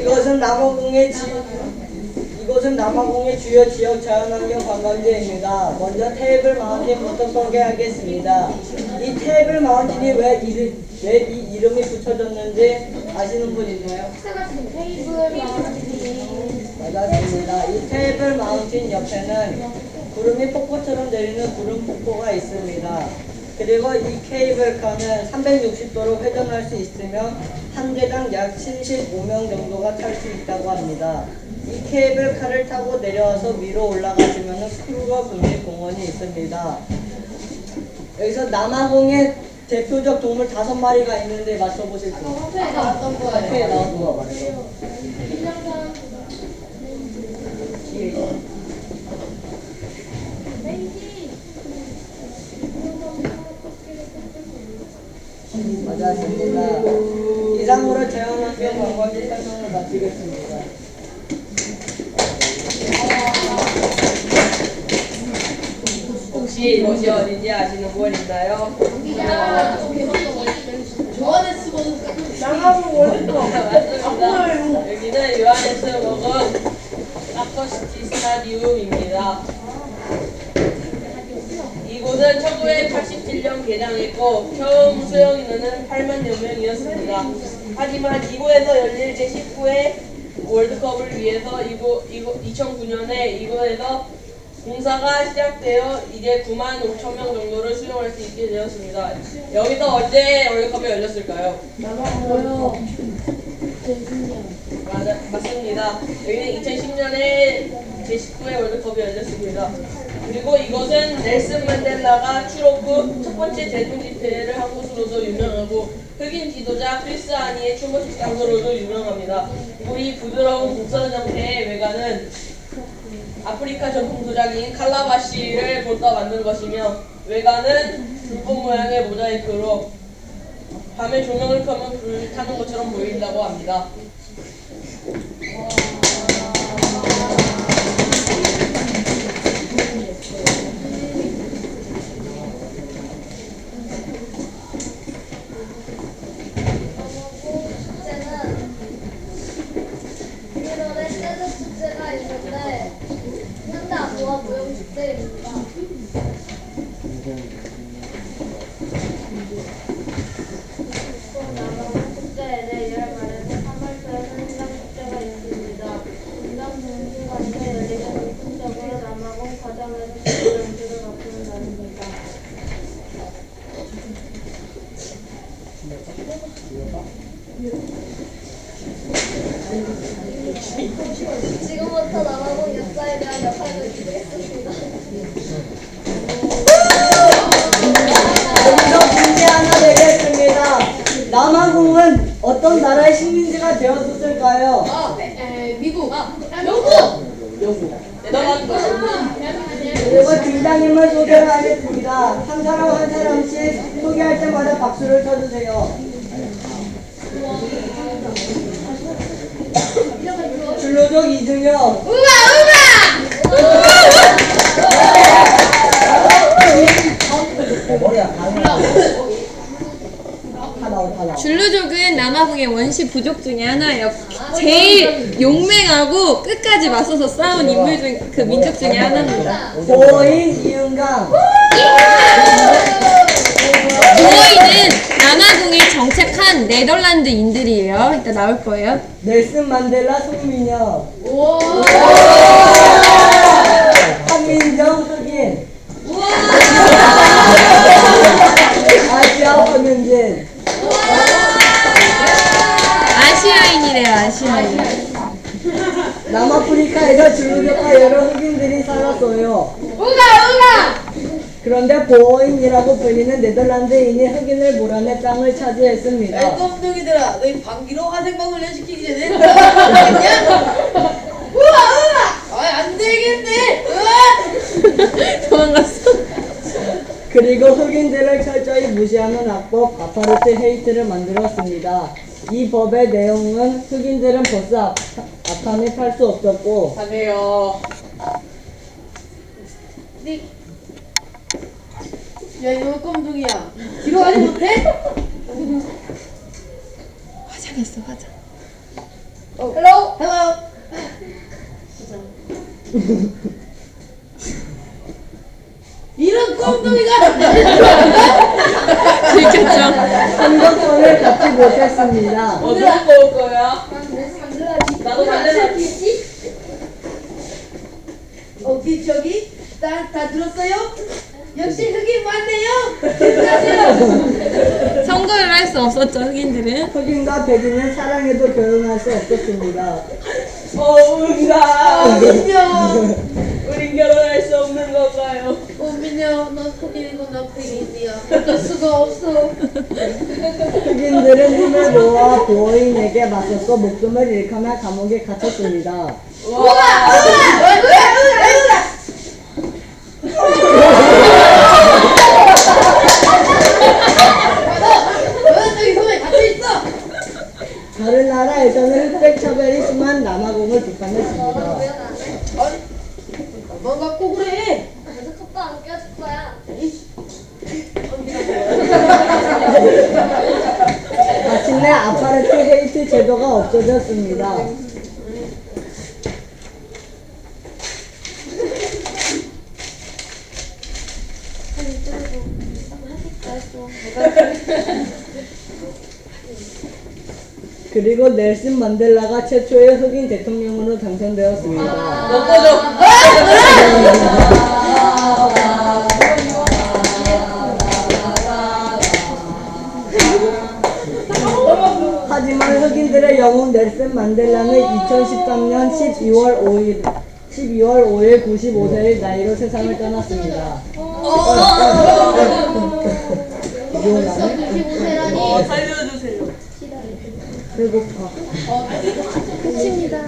이것은 남아공의 지, 이곳은 남아공의 주요 지역 자연환경 관광지입니다. 먼저 테이블 마운틴부터 소개하겠습니다. 이 테이블 마운틴이 왜, 이르, 왜 이 이름이 붙여졌는지 아시는 분 있나요? 맞았습니다. 이 테이블 마운틴 옆에는 구름이 폭포처럼 내리는 구름 폭포가 있습니다. 그리고 이 케이블카는 360도로 회전할 수 있으며 한 개당 약 75명 정도가 탈 수 있다고 합니다. 이 케이블카를 타고 내려와서 위로 올라가시면 크루거 국립공원이 있습니다. 여기서 남아공의 대표적 동물 다섯 마리가 있는데 맞춰보실 분. 화폐에 나왔던 거예요. 앞에 나온 거 말이에요. 맞았습니다. 이상으로 자연환경 관광지 설명을 마치겠습니다. 혹시 이곳이 어딘지 아시는 분 있나요? 나가고 맞습니다. 여기는 요하네스버그 아커시티 스타디움입니다. 이곳은 1987년 개장했고 처음 수용 인원은 8만 여 명이었습니다. 하지만 이곳에서 열릴 제19회 월드컵을 위해서 이곳, 이곳 2009년에 이곳에서 공사가 시작되어 이제 9만 5천 명 정도를 수용할 수 있게 되었습니다. 여기서 언제 월드컵이 열렸을까요? 맞아, 맞습니다. 여기는 2010년에 제19회 월드컵이 열렸습니다. 그리고 이것은 넬슨 만델라가 추록 후 첫 번째 대중 집회를 한 곳으로도 유명하고 흑인 지도자 크리스 아니의 추모식 장소로도 유명합니다. 이 부드러운 곡선 형태의 외관은 아프리카 전통 도자기인 칼라바시를 본따 만든 것이며 외관은 불꽃 모양의 모자이크로 밤에 조명을 켜면 불을 타는 것처럼 보인다고 합니다. 축제는 1월에 재즈 축제가 있는데 현대 아부와 무용 축제입니다. 또 남아공 축제에는 2월 말에는 3월초에는 인당 축제가 있습니다. 인당 동시간에 열리는 공통적으로 남아공 과정에서 축제 연주를 맡는 날입니다. 지금부터 남아공 역사에 대한 역할을 드리겠습니다. 여기서 문제 하나 내겠습니다. 남아공은 어떤 나라의 식민지가 되었을까요? 아, 에, 미국. 영국. 네덜란드 그리고 팀장님을 소개를 하겠습니다. 한 사람 한 사람씩 소개할 때마다 박수를 쳐주세요. 줄로족. 줄루족은 남아공의 원시 부족 중에 하나예요. 제일 용맹하고 끝까지 맞서서 싸운 인물 중 그 민족 중에 하나입니다. 보인 이은강, 남아공에 정착한 네덜란드인들이에요. 이따 나올 거예요. 넬슨 만델라 송민혁, 오. 한민정 흑인, 아시아 권은진, 아시아인이래요, 아시아인. 남아프리카에서 줄루족과 여러 흑인들이 살았어요. 우가 우가. 그런데 보어인이라고 불리는 네덜란드인이 흑인을 몰아내 땅을 차지했습니다. 껌둥이들아, 너희 방귀로 화생방을 연시키기 전에 알겠냐? 우와 우와. 아, 안 되겠네. 우와. 도망갔어. 그리고 흑인들을 철저히 무시하는 악법 아파르트 헤이트를 만들었습니다. 이 법의 내용은 흑인들은 버스 앞, 앞판에 탈수 없었고 하세요. 야, 이거 껌둥이야. 뒤로 가지 못해? 화장했어, 화장. 헬로. 헬로. 이런 꼼둥이가 들켰죠? 선거권을 갖지 못했습니다. 어, 누구 뽑을 거야? 나도 만들라. 어디 저기 다, 다 들었어요? 역시 흑인 맞네요. 선거를 할 수 없었죠, 흑인들은. 흑인과 백인은 사랑해도 결혼할 수 없었습니다. 어음이다. 민요, 우린 결혼할 수 없는 건가요? 어 민요, 넌 흑인이고 난 백인이야. 어쩔 수가 없어. 흑인들은 힘을 모아 보호인에게 맞섰고 목숨을 잃거나 감옥에 갇혔습니다. 너 저기 손에 갇혀 있어. 다른 나라에서는 흑백 차별이 심한 남아공을 비판했습니다. 뭐 갖고 그래? 컵도 안 껴줄 거야. 마침내 아파르트 헤이트 제도가 없어졌습니다. 그리고 넬슨 만델라가 최초의 흑인 대통령으로 당선되었습니다. 너 꺼져. 하지만 흑인들의 영웅 넬슨 만델라는 2013년 12월 5일 12월 5일 95세의 나이로 세상을 떠났습니다. 기억나네? 95세라니. 어, 살려주세요. 배고파. 이상입니다.